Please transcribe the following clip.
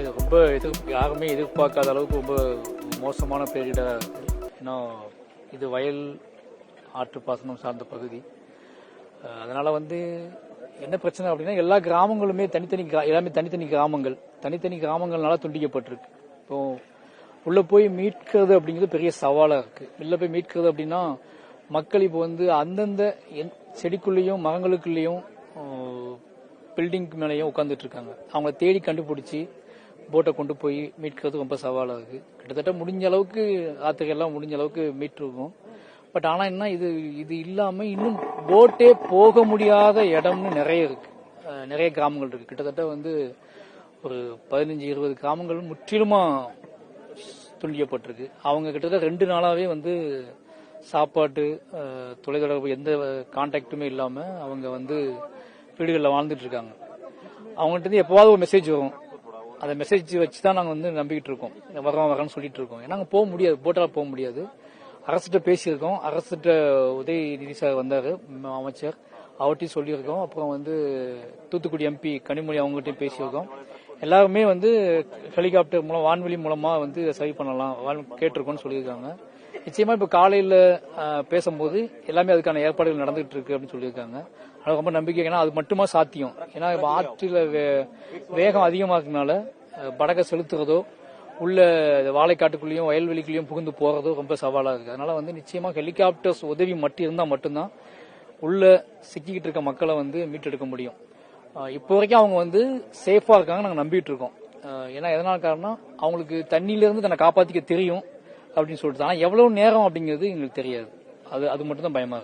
இது ரொம்ப எதிர் யாருமே எதிர்பார்க்காத அளவுக்கு ரொம்ப மோசமான பேரிடராக இருக்குது ஏன்னா இது வயல் ஆற்று பாசனம் சார்ந்த பகுதி. அதனால் வந்து என்ன பிரச்சனை அப்படின்னா எல்லா கிராமங்களுமே தனித்தனி கிரா- எல்லாமே தனித்தனி கிராமங்கள். தனித்தனி கிராமங்கள்னால துண்டிக்கப்பட்டிருக்கு. இப்போ உள்ளே போய் மீட்கிறது அப்படிங்கிறது பெரிய சவாலாக இருக்குது வெளில போய் மீட்கிறது அப்படின்னா மக்கள் இப்போ வந்து அந்தந்த என்- செடிக்குள்ளேயும் மரங்களுக்குள்ளேயும் பில்டிங் மேலேயும் உட்காந்துட்டு இருக்காங்க. அவங்கள தேடி கண்டுபிடிச்சி போட்டை கொண்டு போய் மீட்கிறது ரொம்ப சவாலாக இருக்கு கிட்டத்தட்ட முடிஞ்ச அளவுக்கு ஆத்துக்கெல்லாம் முடிஞ்ச அளவுக்கு மீட்டிருக்கோம். பட் ஆனா என்ன இது இது இல்லாம இன்னும் போட்டே போக முடியாத இடம்னு நிறைய இருக்கு. நிறைய கிராமங்கள் இருக்கு. கிட்டத்தட்ட வந்து ஒரு பதினஞ்சு இருபது கிராமங்கள் முற்றிலுமா துண்டிக்கப்பட்டிருக்கு. அவங்க கிட்டத்தட்ட ரெண்டு நாளாவே வந்து சாப்பாட்டு தொலைதொடர்பு தொலைத்தொடர்பு எந்த கான்டாக்டுமே இல்லாம அவங்க வந்து வீடுகளில் வாழ்ந்துட்டு இருக்காங்க. அவங்ககிட்ட இருந்து எப்பவாவது ஒரு மெசேஜ் வரும். அந்த மெசேஜ் வச்சு தான் நாங்கள் வந்து நம்பிக்கிட்டு இருக்கோம் வரோம் வரோம்னு சொல்லிட்டு இருக்கோம் ஏன்னா போக முடியாது. போட்டால் போக முடியாது. அரசிட்ட பேசியிருக்கோம். அரசிட்ட உதயநிதி சார் வந்தார். அமைச்சர். அவர்கிட்டையும் சொல்லியிருக்கோம். அப்புறம் வந்து தூத்துக்குடி எம்பி கனிமொழி அவங்ககிட்டயும் பேசியிருக்கோம். எல்லாருமே வந்து ஹெலிகாப்டர் மூலம் வான்வெளி மூலமா வந்து சரி பண்ணலாம். கேட்டிருக்கோம்னு சொல்லியிருக்காங்க. நிச்சயமா இப்ப காலையில பேசும்போது எல்லாமே அதுக்கான ஏற்பாடுகள் நடந்துகிட்டு இருக்கு அப்படின்னு சொல்லியிருக்காங்க. அது ரொம்ப நம்பிக்கை ஏன்னா அது மட்டுமா சாத்தியம். ஏன்னா இப்ப ஆற்றில வே- வேகம் அதிகமா இருக்கனால படகை செலுத்துறதோ உள்ள வாழைக்காட்டுக்குள்ளேயும் வயல்வெளிக்குள்ளேயும் புகுந்து போகிறதோ ரொம்ப சவாலாக இருக்குது அதனால் வந்து நிச்சயமாக ஹெலிகாப்டர்ஸ் உதவி மட்டும் இருந்தால் மட்டும்தான் உள்ளே சிக்கிக்கிட்டு இருக்க மக்களை வந்து மீட்டெடுக்க முடியும். இப்போ வரைக்கும் அவங்க வந்து சேஃபாக இருக்காங்க நாங்கள் நம்பிட்டு இருக்கோம். ஏன்னா எதனால காரணம் அவங்களுக்கு தண்ணியிலேருந்து தன்னை காப்பாற்றிக்க தெரியும் அப்படின்னு சொல்லிட்டு ஆனால் எவ்வளவு நேரம் அப்படிங்கிறது எங்களுக்கு தெரியாது. அது அது மட்டும் தான் பயமாக